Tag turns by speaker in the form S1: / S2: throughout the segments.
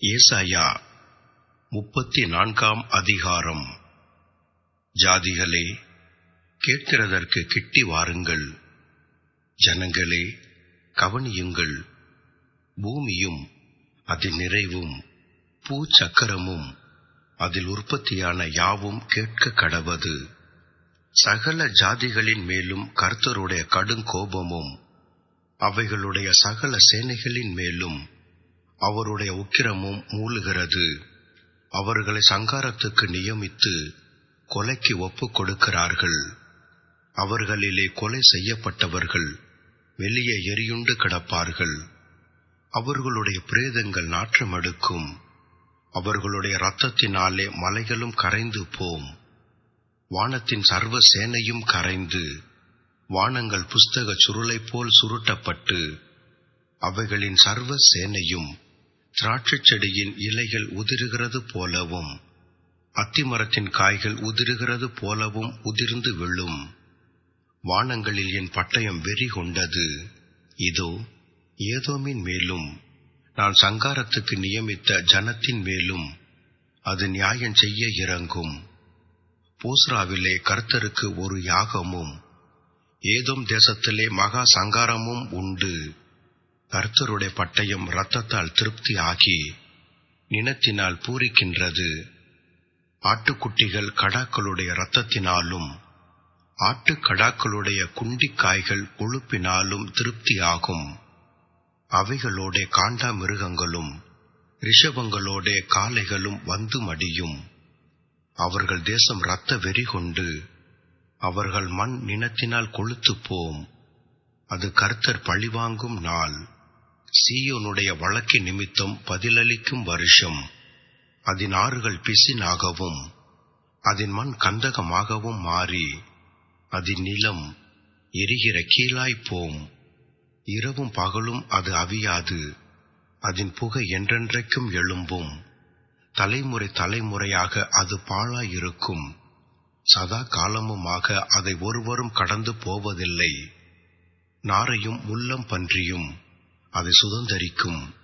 S1: ஏசாயா முப்பத்தி நான்காம் அதிகாரம். ஜாதிகளே கேட்கிறதற்கு கிட்டி வாருங்கள். ஜனங்களே கவனியுங்கள். பூமியும் அதன் நிறைவும் பூச்சக்கரமும் அதில் உற்பத்தியான யாவும் கேட்க கடவது. சகல ஜாதிகளின் மேலும் கர்த்தருடைய கடுங்கோபமும் அவைகளுடைய சகல சேனைகளின் மேலும் அவருடைய உக்கிரமும் மூழ்கிறது. அவர்களை சங்காரத்துக்கு நியமித்து கொலைக்கு ஒப்புக் கொடுக்கிறார்கள். அவர்களிலே கொலை செய்யப்பட்டவர்கள் வெளியே எரியுண்டு கிடப்பார்கள். அவர்களுடைய பிரேதங்கள் நாற்றமெடுக்கும். அவர்களுடைய இரத்தத்தினாலே மலைகளும் கரைந்து போம். வானத்தின் சர்வ சேனையும் கரைந்து வானங்கள் புஸ்தக சுருளைப் போல் சுருட்டப்பட்டு அவைகளின் சர்வ சேனையும் திராட்சைச் செடியின் இலைகள் உதிருகிறது போலவும் அத்திமரத்தின் காய்கள் உதிருகிறது போலவும் உதிர்ந்து விழும். வானங்களில் என் பட்டயம் வெறி கொண்டது. இதோ ஏதோமின் மேலும். நான் சங்காரத்துக்கு நியமித்த ஜனத்தின் மேலும். அது நியாயம் செய்ய இறங்கும். போஸ்ராவிலே கர்த்தருக்கு ஒரு யாகமும். ஏதோம் தேசத்திலே மகா சங்காரமும் உண்டு. கர்த்தருடைய பட்டயம் இரத்தத்தால் திருப்தி ஆகி நினத்தினால் பூரிக்கின்றது. ஆட்டுக்குட்டிகள் கடாக்களுடைய இரத்தத்தினாலும் ஆட்டுக்கடாக்களுடைய குண்டிக்காய்கள் கொழுப்பினாலும் திருப்தியாகும். அவைகளோட காண்டா மிருகங்களும் ரிஷபங்களோட காளைகளும் வந்து மடியும். அவர்கள் தேசம் இரத்த வெறி கொண்டு அவர்கள் மண் நினத்தினால் கொளுத்துப் போம் அது கர்த்தர் பழிவாங்கும் நாள். சீயோனுடைய வழக்கு நிமித்தம் பதிலளிக்கும் வருஷம். அதன் ஆறுகள் பிசினாகவும் அதன் மண் கந்தகமாகவும் மாறி அதன் நிலம் எரிகிற கீழாய் போம். இரவும் பகலும் அது அவியாது அதன் புகை என்றென்றைக்கும் எழும்பும். தலைமுறை தலைமுறையாக அது பாழாயிருக்கும். சதா காலமுமாக அதை ஒருவரும் கடந்து போவதில்லை. நாரையும் முள்ளம் பன்றியும் அது சுதந்தரிக்கும்.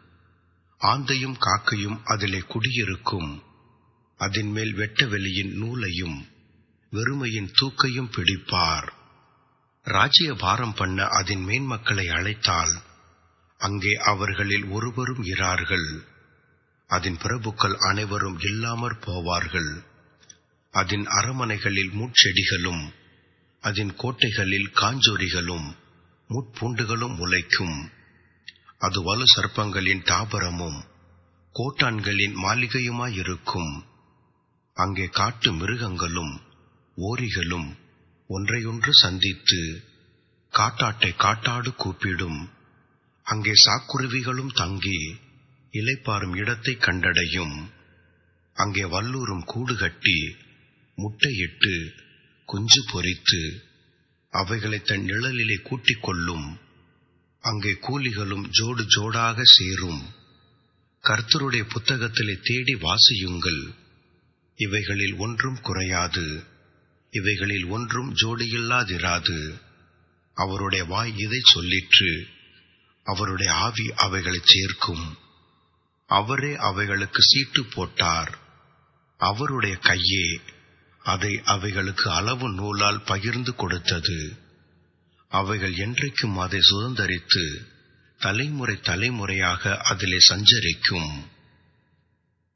S1: ஆந்தையும் காக்கையும் அதிலே குடியிருக்கும். அதன் மேல் வெட்டவெளியின் நூலையும் வெறுமையின் தூக்கையும் பிடிப்பார். ராஜ்ய பாரம் பண்ண அதன் மேன்மக்களை அழைத்தால் அங்கே அவர்களில் ஒருவரும் இரார்கள். அதன் பிரபுக்கள் அனைவரும் இல்லாமற் போவார்கள். அதன் அரமனைகளில் முட்செடிகளும் அதன் கோட்டைகளில் காஞ்சோரிகளும் முட்பூண்டுகளும் முளைக்கும். அது வலு சர்ப்பங்களின் தாபரமும் கோட்டான்களின் மாளிகையுமாயிருக்கும். அங்கே காட்டு மிருகங்களும் ஓரிகளும் ஒன்றையொன்று சந்தித்து காட்டாட்டை காட்டாடு கூப்பிடும். அங்கே சாக்குருவிகளும் தங்கி இலைப்பாரும் இடத்தை கண்டடையும். அங்கே வல்லூரும் கூடு கட்டி முட்டையிட்டு குஞ்சு பொறித்து அவைகளை தன் நிழலிலே கூட்டிக் கொள்ளும். அங்கே கூலிகளும் ஜோடு ஜோடாக சேரும். கர்த்தருடைய புத்தகத்திலே தேடி வாசியுங்கள். இவைகளில் ஒன்றும் குறையாது. இவைகளில் ஒன்றும் ஜோடியில்லாதிராது. அவருடைய வாய் இதை சொல்லிற்று. அவருடைய ஆவி அவைகளை சேர்க்கும். அவரே அவைகளுக்கு சீட்டு போட்டார். அவருடைய கையே அதை அவைகளுக்கு அளவு நூலால் பகிர்ந்து கொடுத்தது. அவைகள் என்றைக்கும் அதை சுதந்தரித்து தலைமுறை தலைமுறையாக அதிலே சஞ்சரிக்கும்.